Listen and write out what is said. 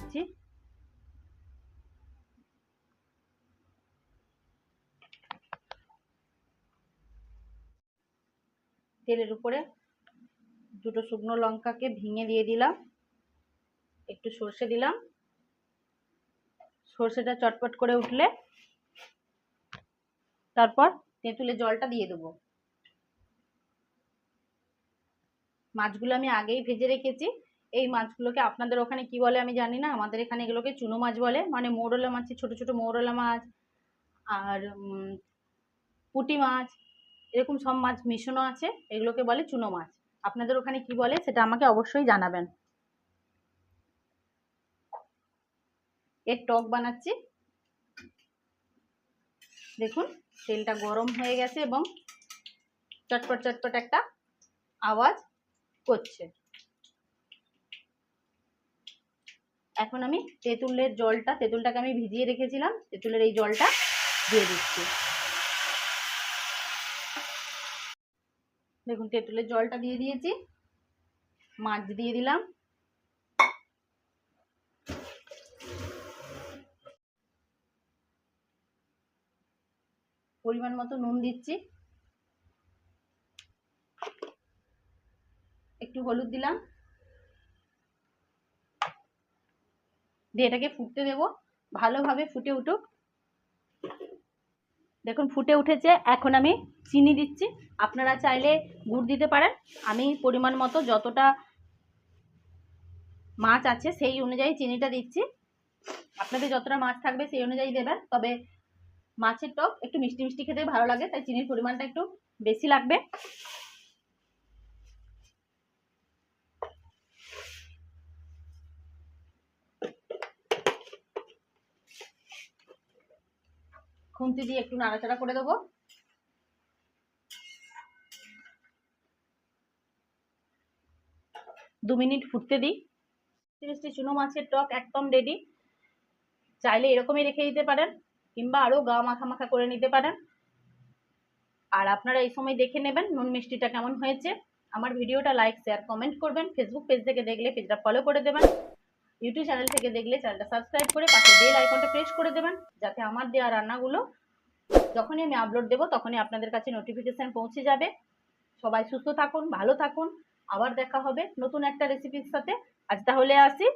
দিচ্ছি। তেলের উপরে দুটো শুকনো লঙ্কাকে ভেঙে দিয়ে দিলাম। একটু সর্ষে দিলাম। সর্ষেটা চটপট করে উঠলে তারপর তেঁতুলের জলটা দিয়ে দেবো। মাছগুলো আমি আগেই ভেজে রেখেছি। এই মাছগুলোকে আপনাদের ওখানে কি বলে আমি জানি না, আমাদের এখানে এগুলোকে চুনো মাছ বলে মানে মৌরলা মাছের ছোট ছোট মৌরলা মাছ আর পুঁটি মাছ, এরকম সব মাছ মিশানো আছে, এগুলোকে বলে চুনো মাছ। আপনাদের ওখানে কি বলে সেটা আমাকে অবশ্যই জানাবেন। এর টক বানাচ্ছি। দেখুন, তেলটা গরম হয়ে গেছে এবং চটপট চটপট একটা আওয়াজ করছে। এখন আমি তেঁতুলের জলটা, তেঁতুলটাকে আমি ভিজিয়ে রেখেছিলাম, তেঁতুলের এই জলটা দিয়ে দিচ্ছি। দেখুন, তেঁতুলের জলটা দিয়ে দিয়েছি, মাছ দিয়ে দিলাম। পরিমাণ মতো নুন দিচ্ছি। একটু হলুদ দিলাম। দিয়ে এটাকে ফুটতে দেবো। ভালোভাবে ফুটে উঠুক। দেখুন, ফুটে উঠেছে। এখন আমি চিনি দিচ্ছি। আপনারা চাইলে গুড় দিতে পারেন। আমি পরিমাণ মতো যতটা মাছ আছে সেই অনুযায়ী চিনিটা দিচ্ছি। আপনাদের যতটা মাছ থাকবে সেই অনুযায়ী দেবেন। তবে মাছের টক একটু মিষ্টি মিষ্টি খেতে ভালো লাগে, তাই চিনির পরিমাণটা একটু বেশি লাগবে। খুন্তি দিয়ে একটু নাড়াচাড়া করে দেবো। দু মিনিট ফুটতে দিই। মিষ্টি চুনো মাছের টক একদম রেডি চাইলে এরকমই রেখে দিতে পারেন, কিংবা আরও গা মাখা মাখা করে নিতে পারেন। আর আপনারা এই সময় দেখে নেবেন নুন মিষ্টিটা কেমন হয়েছে। আমার ভিডিওটা লাইক শেয়ার কমেন্ট করবেন। ফেসবুক পেজ থেকে দেখলে পেজটা ফলো করে দেবেন। ইউটিউব চ্যানেল থেকে দেখলে চ্যানেলটা সাবস্ক্রাইব করে পাশে বেল আইকনটা প্রেস করে দেবেন, যাতে আমার দেওয়া রান্নাগুলো যখনই আমি আপলোড দেবো, তখনই আপনাদের কাছে নোটিফিকেশান পৌঁছে যাবে। সবাই সুস্থ থাকুন, ভালো থাকুন। আবার দেখা হবে নতুন একটা রেসিপির সাথে। আজ তাহলে আসি।